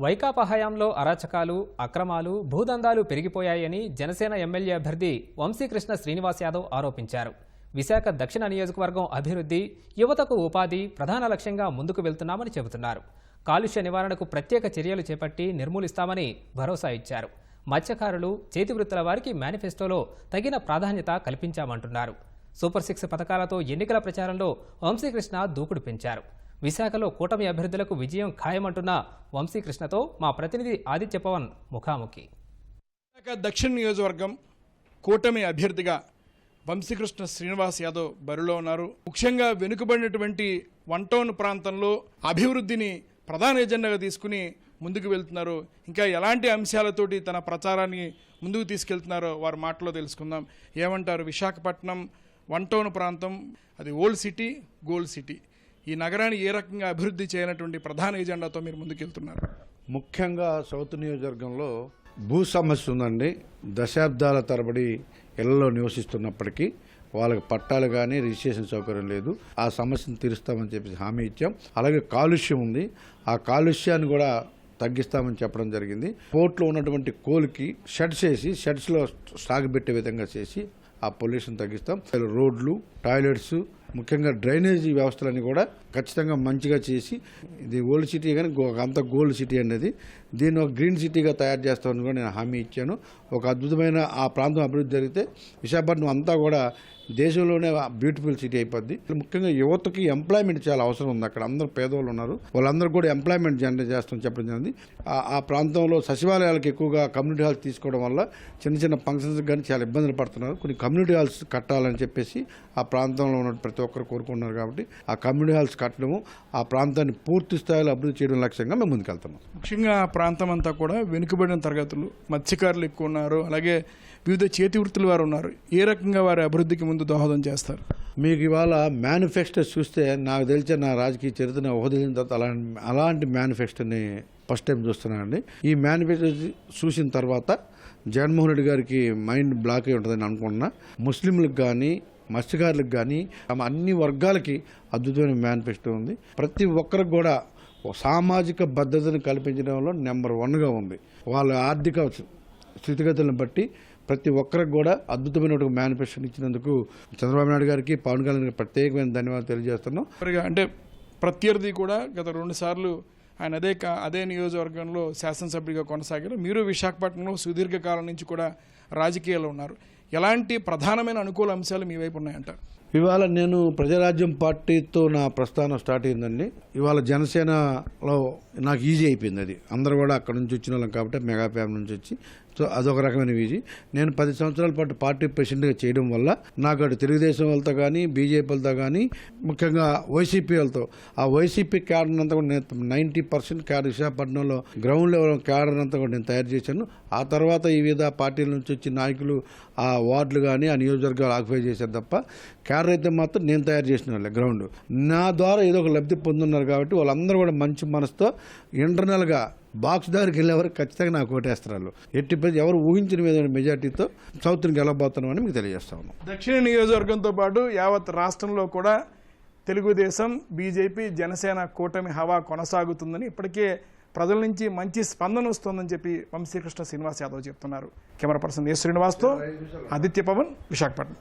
వైకాపా హయాంలో అరాచకాలు అక్రమాలు భూదందాలు పెరిగిపోయాయని జనసేన ఎమ్మెల్యే అభ్యర్థి వంశీకృష్ణ శ్రీనివాస్ యాదవ్ ఆరోపించారు. విశాఖ దక్షిణ నియోజకవర్గం అభివృద్ధి యువతకు ఉపాధి ప్రధాన లక్ష్యంగా ముందుకు వెళ్తున్నామని చెబుతున్నారు. కాలుష్య నివారణకు ప్రత్యేక చర్యలు చేపట్టి నిర్మూలిస్తామని భరోసా ఇచ్చారు. మత్స్యకారులు చేతివృత్తుల వారికి మేనిఫెస్టోలో తగిన ప్రాధాన్యత కల్పించామంటున్నారు. సూపర్ సిక్స్ పథకాలతో ఎన్నికల ప్రచారంలో వంశీకృష్ణ దూకుడు పెంచారు. విశాఖలో కూటమి అభ్యర్థులకు విజయం ఖాయమంటున్న వంశీకృష్ణతో మా ప్రతినిధి ఆదిత్య పవన్ ముఖాముఖి. విశాఖ దక్షిణ నియోజకవర్గం కూటమి అభ్యర్థిగా వంశీకృష్ణ శ్రీనివాస్ యాదవ్ బరిలో ఉన్నారు. ముఖ్యంగా వెనుకబడినటువంటి వన్ టౌన్ ప్రాంతంలో అభివృద్ధిని ప్రధాన ఎజెండాగా తీసుకుని ముందుకు వెళ్తున్నారు. ఇంకా ఎలాంటి అంశాలతోటి తన ప్రచారాన్ని ముందుకు తీసుకెళ్తున్నారో వారి మాటలో తెలుసుకుందాం. ఏమంటారు? విశాఖపట్నం వన్ టౌన్ ప్రాంతం అది ఓల్డ్ సిటీ గోల్డ్ సిటీ. ఈ నగరాన్ని ఏ రకంగా అభివృద్ధి చేయనటువంటి ప్రధాన ఎజెండాతో మీరు ముందుకెళ్తున్నారు? ముఖ్యంగా సౌత్ నియోజకవర్గంలో భూ సమస్య ఉందండి. దశాబ్దాల తరబడి ఇళ్ళలో నివసిస్తున్నప్పటికీ వాళ్ళకి పట్టాలు కానీ రిజిస్ట్రేషన్ సౌకర్యం లేదు. ఆ సమస్యను తీరుస్తామని చెప్పేసి హామీ ఇచ్చాం. అలాగే కాలుష్యం ఉంది. ఆ కాలుష్యాన్ని కూడా తగ్గిస్తామని చెప్పడం జరిగింది. పోర్ట్లో ఉన్నటువంటి కోల్కి షెడ్స్ వేసి షెడ్స్లో స్టాక్ పెట్టే విధంగా చేసి ఆ పొల్యూషన్ తగ్గిస్తాం. రోడ్లు టాయిలెట్స్ ముఖ్యంగా డ్రైనేజీ వ్యవస్థలన్నీ కూడా ఖచ్చితంగా మంచిగా చేసి ఇది ఓల్డ్ సిటీ కానీ అంత గోల్డ్ సిటీ అనేది. దీన్ని ఒక గ్రీన్ సిటీగా తయారు చేస్తామని కూడా నేను హామీ ఇచ్చాను. ఒక అద్భుతమైన ఆ ప్రాంతం అభివృద్ధి జరిగితే విశాఖపట్నం అంతా కూడా దేశంలోనే బ్యూటిఫుల్ సిటీ అయిపోద్ది. ముఖ్యంగా యువతకి ఎంప్లాయ్మెంట్ చాలా అవసరం ఉంది అక్కడ. అందరూ పేదవాళ్ళు ఉన్నారు. వాళ్ళందరూ కూడా ఎంప్లాయ్మెంట్ జనరేట్ చేస్తామని చెప్పడం జరిగింది. ఆ- ఆ ప్రాంతంలో సచివాలయాలకు ఎక్కువగా కమ్యూనిటీ హాల్స్ తీసుకోవడం వల్ల చిన్న చిన్న ఫంక్షన్స్ కానీ చాలా ఇబ్బందులు పడుతున్నారు. కొన్ని కమ్యూనిటీ హాల్స్ కట్టాలని చెప్పేసి ఆ ప్రాంతంలో ఉన్న ప్రతి ఒక్కరు కోరుకుంటున్నారు కాబట్టి ఆ కమ్యూనిటీ హాల్స్ కట్టడము ఆ ప్రాంతాన్ని పూర్తి స్థాయిలో అభివృద్ధి చేయడం లక్ష్యంగా మేము ముందుకెళ్తున్నాం. ముఖ్యంగా ఆ ప్రాంతం అంతా కూడా వెనుకబడిన తరగతులు మత్స్యకారులు ఎక్కువ ఉన్నారు అలాగే వివిధ చేతి వృత్తుల వారు ఉన్నారు. ఏ రకంగా వారి అభివృద్ధికి ముందు దోహదం చేస్తారు? మీకు ఇవాళ మేనిఫెస్టో చూస్తే నాకు తెలిసిన నా రాజకీయ చరిత్ర ఊహదిలిన తర్వాత అలాంటి అలాంటి మేనిఫెస్టోని ఫస్ట్ టైం చూస్తున్నానండి. ఈ మేనిఫెస్టో చూసిన తర్వాత జగన్మోహన్ రెడ్డి గారికి మైండ్ బ్లాక్ అయి ఉంటుందని అనుకుంటున్నా. ముస్లింలకు కానీ మత్స్యకారులకు కానీ ఆమె అన్ని వర్గాలకి అద్భుతమైన మేనిఫెస్టో ఉంది. ప్రతి ఒక్కరికి కూడా సామాజిక భద్రతను కల్పించడంలో నెంబర్ వన్గా ఉంది. వాళ్ళ ఆర్థిక స్థితిగతులను బట్టి ప్రతి ఒక్కరికి కూడా అద్భుతమైన ఒక మేనిఫెస్టోని ఇచ్చినందుకు చంద్రబాబు నాయుడు గారికి పవన్ కళ్యాణ్ గారికి ప్రత్యేకమైన ధన్యవాదాలు తెలియజేస్తున్నాం. అంటే ప్రత్యర్థి కూడా గత రెండు సార్లు ఆయన అదే అదే నియోజకవర్గంలో శాసనసభ్యుడిగా కొనసాగారు. మీరు విశాఖపట్నంలో సుదీర్ఘకాలం నుంచి కూడా రాజకీయాలు ఉన్నారు. ఎలాంటి ప్రధానమైన అనుకూల అంశాలు మీ వైపు ఉన్నాయంటారు ఇవాళ నేను ప్రజారాజ్యం పార్టీతో నా ప్రస్థానం స్టార్ట్ అయిందండి. ఇవాళ జనసేనలో నాకు ఈజీ అయిపోయింది అది. అందరూ కూడా అక్కడ నుంచి వచ్చిన వాళ్ళం కాబట్టి మెగా ఫ్యామిలీ నుంచి వచ్చి. సో అదొక రకమైన ఈజీ. నేను పది సంవత్సరాల పాటు పార్టీ ప్రెసిడెంట్గా చేయడం వల్ల నాకు అటు తెలుగుదేశం వాళ్ళతో కానీ బీజేపీ వాళ్ళతో కానీ ముఖ్యంగా వైసీపీ వాళ్ళతో ఆ వైసీపీ క్యాడర్ అంతా కూడా నేను నైంటీ పర్సెంట్ క్యాడర్. విశాఖపట్నంలో గ్రౌండ్ లెవెల్ క్యాడర్ అంతా కూడా నేను తయారు చేశాను. ఆ తర్వాత ఈ వివిధ పార్టీల నుంచి వచ్చి నాయకులు ఆ వార్డులు కానీ ఆ నియోజకవర్గాలు ఆక్యుపై చేశారు తప్ప క్యాడర్ అయితే మాత్రం నేను తయారు చేసిన వాళ్ళే గ్రౌండ్. నా ద్వారా ఏదో ఒక లబ్ధి పొందున్నారు కాబట్టి వాళ్ళందరూ కూడా మంచి మనసుతో ఇంటర్నల్గా బాక్స్ దగ్గరికి వెళ్ళేవారు. ఖచ్చితంగా నాకు ఓటేస్తారు. వాళ్ళు ఎట్టి ఎవరు ఊహించిన మీద మెజార్టీతో సౌత్ని గెలవబోతున్నామని మీకు తెలియజేస్తాను దక్షిణ నియోజకవర్గంతో పాటు యావత్ రాష్ట్రంలో కూడా తెలుగుదేశం బీజేపీ జనసేన కూటమి హవా కొనసాగుతుందని ఇప్పటికే ప్రజల నుంచి మంచి స్పందన వస్తోందని చెప్పి వంశీకృష్ణ శ్రీనివాస్ యాదవ్ చెప్తున్నారు. కెమెరా పర్సన్ ఎస్ శ్రీనివాస్తో? ఆదిత్య పవన్ విశాఖపట్నం.